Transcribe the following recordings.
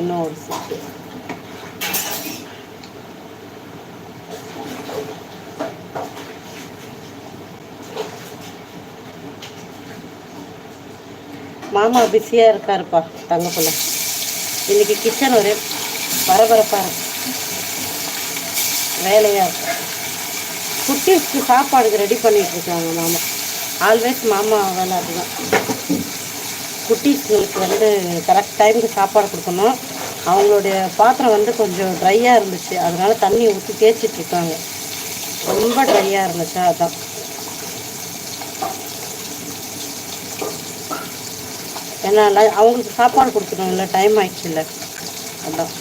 இன்னும் ஒரு செட்டு மாமா பிஸியாக இருக்காருப்பா தங்கப்பிள்ள இன்னைக்கு கிச்சன் ஒரே பரபரப்பாக இருக்கு. வேலையாக இருக்கு. குட்டீஸ்க்கு சாப்பாடுக்கு ரெடி பண்ணிட்டு இருக்காங்க மாமா. ஆல்வேஸ் மாமா வேலை அதுதான். குட்டீஸ்களுக்கு வந்து கரெக்ட் டைமுக்கு சாப்பாடு கொடுக்கணும். அவங்களுடைய பாத்திரம் வந்து கொஞ்சம் ட்ரையாக இருந்துச்சு. அதனால் தண்ணி ஊற்றி தேய்ச்சிட்டு இருக்காங்க. ரொம்ப ட்ரையாக இருந்துச்சா அதான். ஏன்னா அவங்களுக்கு சாப்பாடு கொடுக்கணும் இல்லை டைம் ஆயிடுச்சு இல்லை அதான்.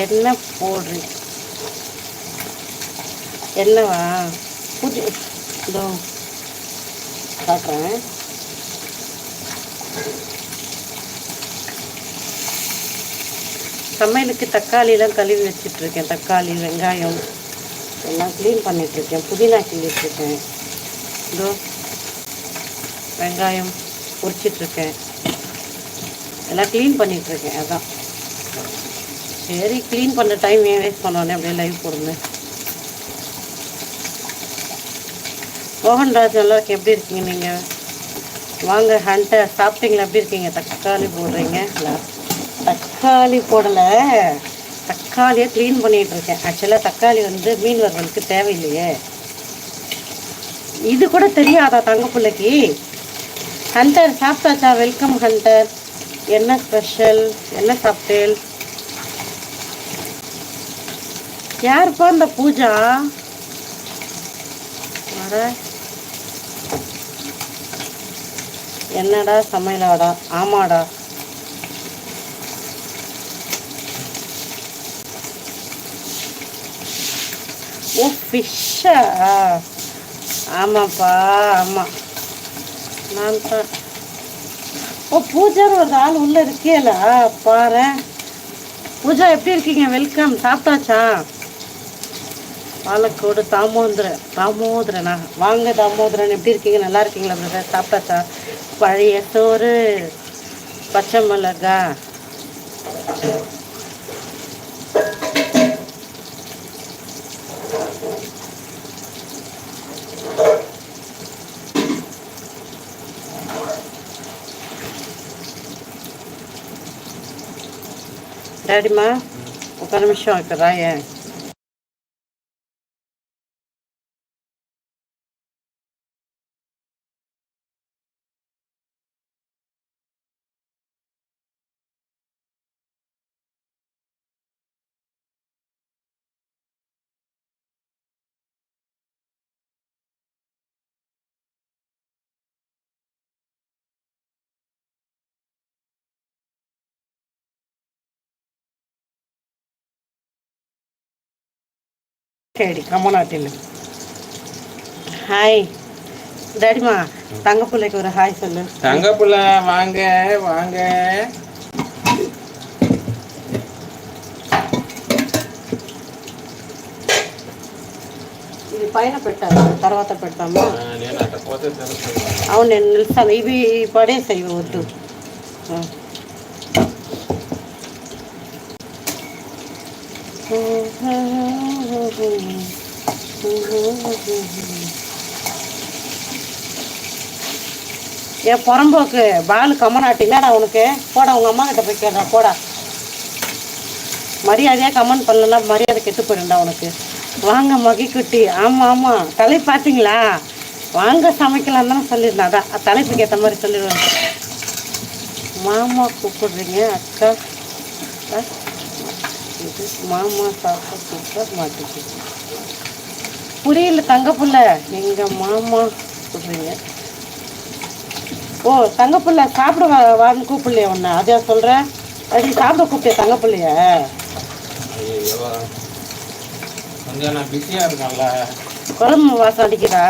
என்ன போடுறேன் என்னவா புது இதோ காட்டுறேன் சமையலுக்கு தக்காளிலாம் கழுவி வச்சிட்ருக்கேன். தக்காளி வெங்காயம் எல்லாம் க்ளீன் பண்ணிகிட்ருக்கேன் புதினா கிள்ளிட்டுருக்கேன் இதோ வெங்காயம் பொரிச்சிட்ருக்கேன். எல்லாம் க்ளீன் பண்ணிகிட்ருக்கேன் அதான். சரி க்ளீன் பண்ண டைம் ஏன் வேஸ்ட் பண்ணோன்னே அப்படியே லைவ் போடுங்க மோகன்ராஜ் நல்லா எப்படி இருக்கீங்க நீங்கள் வாங்க ஹண்டர் சாப்பிட்டீங்களா? எப்படி இருக்கீங்க? தக்காளி போடுறீங்க. தக்காளி போடலை. தக்காளியை க்ளீன் பண்ணிகிட்டு இருக்கேன். ஆக்சுவலாக தக்காளி வந்து மீன் வறுவலுக்கு தேவையில்லையே. இது கூட தெரியாதா தங்க பிள்ளைக்கு ஹண்டர் சாப்பிட்டாச்சா? வெல்கம் ஹண்டர் என்ன ஸ்பெஷல் என்ன சாப்பிட்டேன் யாருப்பா இந்த பூஜா? வர என்னடா சமையலாடா? ஆமாடா. ஓ ஃபிஷ்ஷா? ஆமாப்பா ஆமாம் நான் தான் ஓ பூஜான்னு ஒரு ஆள் உள்ளே இருக்கேலா பாரு பூஜா எப்படி இருக்கீங்க? வெல்கம். சாப்பிட்டாச்சா? பாலக்கோடு தாமோதரன் தாமோதரனா வாங்க தாமோதரன் எப்படி இருக்கீங்க நல்லா இருக்கீங்களா பிரதர் சாப்பிட்டாச்சா பழைய சோறு பச்சை மிளகா டாடிமா ఒక నిమిషం ఇక్కడ రాయే சரி கம்மநாட்டில் ஹாய் டாடிமா தங்க பிள்ளைக்கு ஒரு ஹாய் சொல்லு தங்கப்புல வாங்க வாங்க ఇది పైన పెట్టాలి తర్వాత పెడతాము ఆ, నేను అట్ట పోతే తెలుస్తుంది అవును నేను నిలుస్తాను ఇవి పడేసాయి ఇవి వద్దు ఆ. ஏன் புறம்போக்கு பால் கம்மனாட்டி என்னடா உனக்கு? போடா உங்கள் அம்மா கிட்ட போய் கேடுறா போடா. மரியாதையாக கமெண்ட் பண்ணலன்னா மரியாதை கெட்டு போயிடும்டா உனக்கு. வாங்க மகிக்குட்டி. ஆமாம் ஆமாம் தலை பார்த்தீங்களா? வாங்க சமைக்கலாம் தானே சொல்லியிருந்தேன். அதான் தலைப்புக்கு ஏற்ற மாதிரி சொல்லிடுவேன். மாமா கூப்பிடுறீங்க அக்கா. ஆ? இது மாமா சாப்பிட கூப்பிட மாட்டேங்குது புரியல தங்க புள்ள எங்கள் மாமா கூப்பிடுறீங்க ஓ தங்க புள்ள சாப்பிட வா வான்னு கூப்பிடலையா உன்னை? அதையா சொல்கிறேன் அது சாப்பிட கூப்பிட்டியா தங்க புள்ளைய ஐயோ கொஞ்சம் நான் பிஸியாக இருக்கேன்ல. குழம்பு வாசம் அடிக்குதா?